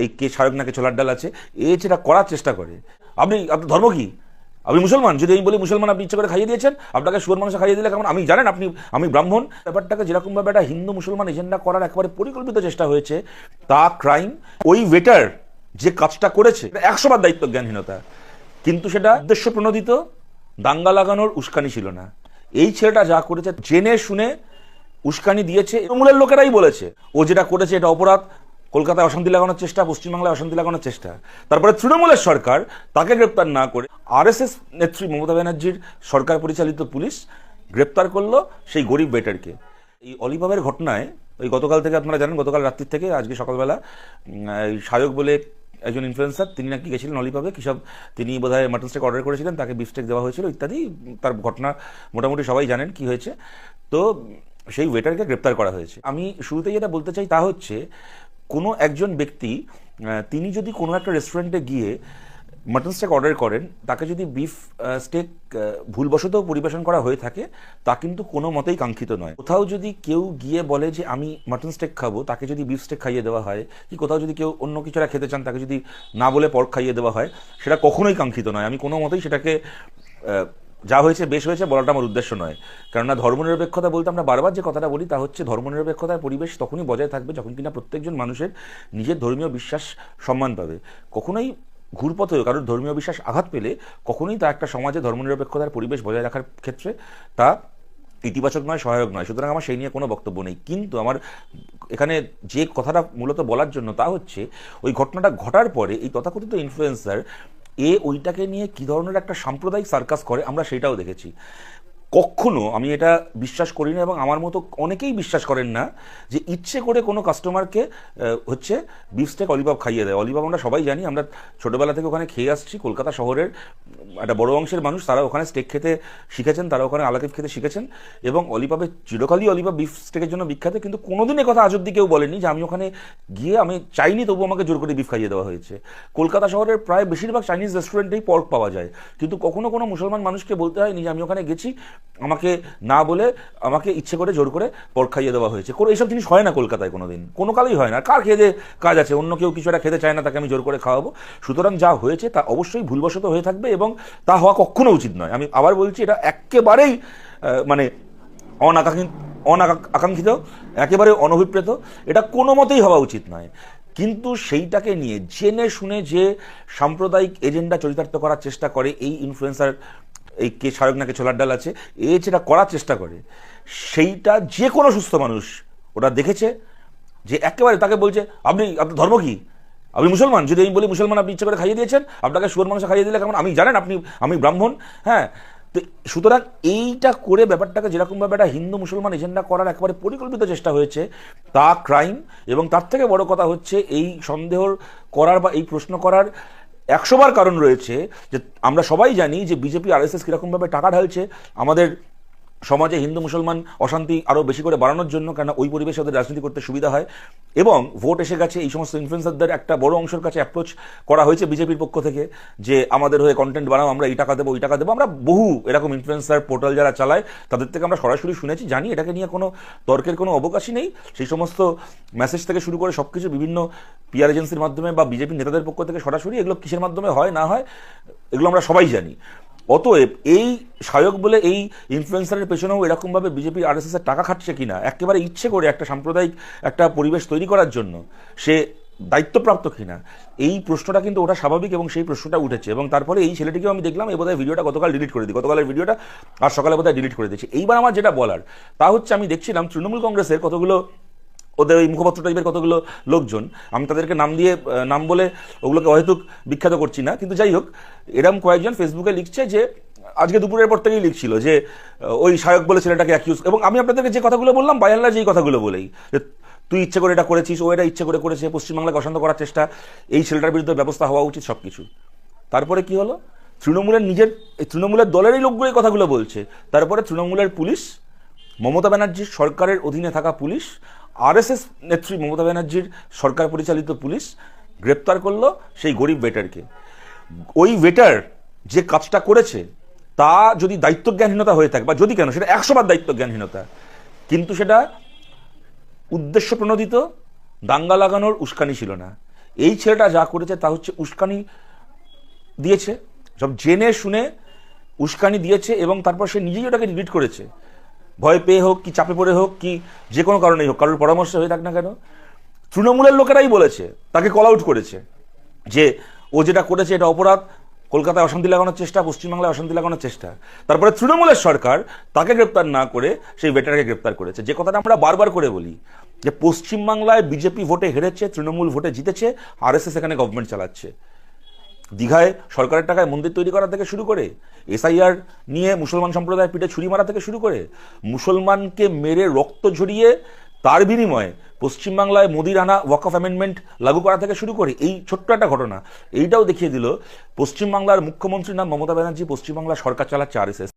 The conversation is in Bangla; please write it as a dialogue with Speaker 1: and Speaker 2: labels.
Speaker 1: এই কে শাহরুখ নাকি ছোলার ডাল আছে, এ সেটা করার চেষ্টা করে। আপনি আপনার ধর্ম কি? আপনি মুসলমান? যদি আমি বলি মুসলমান আপনি ইচ্ছা করে খাইয়ে দিয়েছেন, আপনাকে সুয়ার মানুষ খাইয়ে দিলে কেমন? আমি জানেন আপনি, আমি ব্রাহ্মণ। ব্যাপারটাকে যেরকমভাবে একটা হিন্দু মুসলমান এজেন্ডা করার একেবারে পরিকল্পিত চেষ্টা হয়েছে, তা ক্রাইম ওই ওয়েটার যে কাজটা করেছে একশো বার দায়িত্ব জ্ঞানহীনতা কিন্তু সেটা উদ্দেশ্য প্রণোদিত, দাঙ্গা লাগানোর উস্কানি ছিল না। এই ছেলেটা যা করেছে, জেনে শুনে উস্কানি দিয়েছে, তৃণমূলের লোকেরাই বলেছে। ও যেটা করেছে, এটা অপরাধ। কলকাতায় অশান্তি লাগানোর চেষ্টা, পশ্চিমবাংলায় অশান্তি লাগানোর চেষ্টা। তারপরে তৃণমূলের সরকার তাকে গ্রেপ্তার না করে আরএসএস নেত্রী মমতা ব্যানার্জির সরকার পরিচালিত পুলিশ গ্রেপ্তার করল সেই গরিব বেটারকে। এই অলিভাবের ঘটনায় ওই গতকাল থেকে আপনারা জানেন, গতকাল রাত্রির থেকে, আজকে সকালবেলা সায়ক বলে একজন ইনফ্লুয়েন্সার তিনি নাকি গেছিলেন অলিভাবে কী সব তিনি বোধহয় মাটন স্টেক অর্ডার করেছিলেন, তাকে বিফস্টেক দেওয়া হয়েছিল, ইত্যাদি, তার ঘটনা মোটামুটি সবাই জানেন কি হয়েছে। তো সেই ওয়েটারকে গ্রেপ্তার করা হয়েছে। আমি শুরুতে যেটা বলতে চাই তা হচ্ছে কোনো একজন ব্যক্তি তিনি যদি কোনো একটা রেস্টুরেন্টে গিয়ে মাটন স্টেক অর্ডার করেন, তাকে যদি বিফ স্টেক ভুলবশত পরিবেশন করা হয়ে থাকে, তা কিন্তু কোনো মতেই কাঙ্ক্ষিত নয়। কোথাও যদি কেউ গিয়ে বলে যে, আমি মাটন স্টেক খাব তাকে যদি বিফ স্টেক খাইয়ে দেওয়া হয়, কি কোথাও যদি কেউ অন্য কিছু একটা খেতে চান, তাকে যদি না বলে পর্ক খাইয়ে দেওয়া হয়, সেটা কখনোই কাঙ্ক্ষিত নয়। আমি কোনো মতেই সেটাকে যা হয়েছে, বেশ হয়েছে, বলাটা আমার উদ্দেশ্য নয়। কেননা ধর্মনিরপেক্ষতা বলতে আমরা বারবার যে কথাটা বলি, তা হচ্ছে ধর্মনিরপেক্ষতার পরিবেশ তখনই বজায় থাকবে যখন কিনা প্রত্যেকজন মানুষের নিজের ধর্মীয় বিশ্বাস সম্মান পাবে। কখনোই ঘুরপথ হয়ে, কারোর ধর্মীয় বিশ্বাস আঘাত পেলে কখনোই তা একটা সমাজে ধর্মনিরপেক্ষতার পরিবেশ বজায় রাখার ক্ষেত্রে তা ইতিবাচক নয়, সহায়ক নয়। সুতরাং আমার সেই নিয়ে কোনো বক্তব্য নেই। কিন্তু আমার এখানে যে কথাটা মূলত বলার জন্য তা হচ্ছে, ওই ঘটনাটা ঘটার পরে এই তথাকথিত ইনফ্লুয়েন্সার এ ওইটাকে নিয়ে কী ধরনের একটা সাম্প্রদায়িক সার্কাস করে আমরা সেটাও দেখেছি। কখনো আমি এটা বিশ্বাস করি না এবং আমার মতো অনেকেই বিশ্বাস করেন না যে ইচ্ছে করে কোনো কাস্টমারকে হচ্ছে বিফস্টেক অলিভাব খাইয়ে দেয়। অলিভাব আমরা সবাই জানি, আমরা ছোটোবেলা থেকে ওখানে খেয়ে আসছি, কলকাতা শহরের একটা বড় অংশের মানুষ, তারা ওখানে স্টেক খেতে শিখেছেন, তারা ওখানে আলাকিফ খেতে শিখেছেন এবং অলিভাবে চিরকালই অলিভাব বিফ স্টেকের জন্য বিখ্যাত, কিন্তু কোনোদিন কথা আজ অব্দি কেউ বলেনি যে আমি ওখানে গিয়ে আমি চাইনি তবু আমাকে জোর করে বিফ খাইয়ে দেওয়া হয়েছে। কলকাতা শহরের প্রায় বেশিরভাগ চাইনিজ রেস্টুরেন্টেই পর্ক পাওয়া যায়। কিন্তু কখনো কোনো মুসলমান মানুষকে বলতে হয়নি যে আমি ওখানে গেছি আমাকে না বলে আমাকে ইচ্ছে করে জোর করে পর্ক খাইয়ে দেওয়া হয়েছে। কোনো এইসব জিনিস হয় না কলকাতায় কোনোদিন। কোনো কালেই হয় না। কার খেয়ে কাজ আছে? অন্য কেউ কিছু একটা খেতে চায় না, তাকে আমি জোর করে খাওয়াবো। সুতরাং যা হয়েছে তা অবশ্যই ভুলবশত হয়ে থাকবে এবং তা হওয়া কখনো উচিত নয়। আমি আবার বলছি, এটা একেবারেই মানে অনাকাঙ্ক্ষিত অনাকাঙ্ক্ষিত, একেবারে অনভিপ্রেত, এটা কোনো মতেই হওয়া উচিত নয়। কিন্তু সেইটাকে নিয়ে জেনে শুনে যে সাম্প্রদায়িক এজেন্ডা চরিতার্থ করার চেষ্টা করে এই ইনফ্লুয়েন্সার এই কে শাহরুখ নাকি ছোলার ডাল আছে, এ যেটা করার চেষ্টা করে, সেইটা যে কোনো সুস্থ মানুষ ওটা দেখেছে, যে একেবারে তাকে বলছে, আপনি আপনার ধর্ম কি? আপনি মুসলমান? যদি আমি বলি মুসলমান আপনি ইচ্ছা করে খাইয়ে দিয়েছেন, আপনাকে সুয়ার মানুষ খাইয়ে দিলে কেমন? আমি জানেন আপনি, আমি ব্রাহ্মণ হ্যাঁ? তো সুতরাং এইটা করে ব্যাপারটাকে যেরকমভাবে একটা হিন্দু মুসলমান এজেন্ডা করার একেবারে পরিকল্পিত চেষ্টা হয়েছে, তা ক্রাইম, এবং তার থেকে বড় কথা হচ্ছে এই সন্দেহ করার বা এই প্রশ্ন করার একশোবার কারণ রয়েছে যে আমরা সবাই জানি যে বিজেপি আরএসএস কীরকমভাবে টাকা ঢালছে। আমাদের সমাজে হিন্দু, মুসলমান, অশান্তি আরও বেশি করে বাড়ানোর জন্য কেন ওই পরিবেশে ওদের রাজনীতি করতে সুবিধা হয় এবং ভোট এসে গেছে, এই সমস্ত ইনফ্লুয়েন্সারদের একটা বড় অংশের কাছে অ্যাপ্রোচ করা হয়েছে বিজেপির পক্ষ থেকে যে আমাদের হয়ে কন্টেন্ট বানাও, আমরা এই টাকা দেবো, ওই টাকা দেবো। আমরা বহু এরকম ইনফ্লুয়েন্সার পোর্টাল যারা চালায়, তাদের থেকে আমরা সরাসরি শুনেছি, জানি এটাকে নিয়ে কোনো তর্কের কোনো অবকাশই নেই। সেই সমস্ত মেসেজ থেকে শুরু করে সব কিছু বিভিন্ন পিআর এজেন্সির মাধ্যমে বা বিজেপি নেতাদের পক্ষ থেকে সরাসরি এগুলো কিসের মাধ্যমে হয়, না হয়, এগুলো আমরা সবাই জানি। অতএব এই সায়ক বলে এই ইনফ্লুয়েন্সারের পেছনেও এরকমভাবে বিজেপি আর এস টাকা খাটছে কিনা, একেবারে ইচ্ছে করে একটা সাম্প্রদায়িক একটা পরিবেশ তৈরি করার জন্য সে দায়িত্বপ্রাপ্ত কিনা, এই প্রশ্নটা কিন্তু ওটা স্বাভাবিক এবং সেই প্রশ্নটা উঠেছে এবং তারপরে এই ছেলেটিকেও আমি দেখলাম এই বোধহয় ভিডিওটা গতকাল ডিলিট করে দিই গতকালের ভিডিওটা আর সকালে বোধহয় ডিলিট করে দিয়েছি। এইবার আমার যেটা বলার, তা হচ্ছে আমি দেখছিলাম তৃণমূল কংগ্রেসের কতগুলো ওদের ওই মুখপাত্র টাইপের কতগুলো লোকজন, আমি তাদেরকে নাম দিয়ে নাম বলে ওগুলোকে অহেতুক বিখ্যাত করছি না, কিন্তু যাই হোক, এরম কয়েকজন ফেসবুকে লিখছে যে, আজকে দুপুরের পর থেকেই লিখছিল যে ওই সায়ক বলে ছেলেটাকে অ্যাকিউজ এবং আমি আপনাদেরকে যে কথাগুলো বললাম বায়াল্লা যেই কথাগুলো বলেই, যে তুই ইচ্ছে করে এটা করেছিস, ও এটা ইচ্ছে করে করেছে পশ্চিমবাংলাকে অশান্ত করার চেষ্টা, এই ছেলেটার বিরুদ্ধে ব্যবস্থা হওয়া উচিত সব কিছু তারপরে কি হলো? তৃণমূলের নিজের, এই তৃণমূলের দলেরই লোকগুলো এই কথাগুলো বলছে। তারপরে তৃণমূলের পুলিশ মমতা ব্যানার্জির সরকারের অধীনে থাকা পুলিশ, আরএসএস নেত্রী মমতা ব্যানার্জির সরকার পরিচালিত পুলিশ গ্রেপ্তার করল সেই গরিব ওয়েটারকে ওই ওয়েটার যে কাজটা করেছে, তা যদি দায়িত্বজ্ঞানহীনতা হয়ে থাকে, বা যদি কেন, সেটা একশোবার দায়িত্বজ্ঞানহীনতা। কিন্তু সেটা উদ্দেশ্য প্রণোদিত, দাঙ্গা লাগানোর উস্কানি ছিল না। এই ছেলেটা যা করেছে, তা হচ্ছে উস্কানি দিয়েছে, সব জেনে শুনে উস্কানি দিয়েছে এবং তারপর সে নিজেই ওটাকে ডিলিট করেছে। ভয় পেয়ে হোক কি চাপে পড়ে হোক কি যে কোনো কারণেই হোক, কারোর পরামর্শ হয়ে থাক না কেন, তৃণমূলের লোকেরাই বলেছে, তাকে কল আউট করেছে, যে ও যেটা করেছে এটা অপরাধ, কলকাতায় অশান্তি লাগানোর চেষ্টা, পশ্চিমবাংলায় অশান্তি লাগানোর চেষ্টা। তারপরে তৃণমূলের সরকার তাকে গ্রেপ্তার না করে সেই বেটারকে গ্রেপ্তার করেছে। যে কথাটা আমরা বারবার করে বলি, যে পশ্চিমবাংলায় বিজেপি ভোটে হেরেছে, তৃণমূল ভোটে জিতেছে আরএসএস এখানে গভর্নমেন্ট চালাচ্ছে। দীঘায় সরকারের টাকায় মন্দির তৈরি করা থেকে শুরু করে এসআইআর নিয়ে মুসলমান সম্প্রদায়ের পিঠে ছুরি মারা থেকে শুরু করে মুসলমানকে মেরে রক্ত ঝরিয়ে তার বিনিময়ে পশ্চিমবাংলায় মোদির আনা ওয়াক অফ অ্যামেন্ডমেন্ট লাগু করা থেকে শুরু করে এই ছোট্ট একটা ঘটনা, এইটাও দেখিয়ে দিল পশ্চিমবাংলার মুখ্যমন্ত্রীর নাম মমতা ব্যানার্জি, পশ্চিমবাংলা সরকার চালাচ্ছে আরএসএস।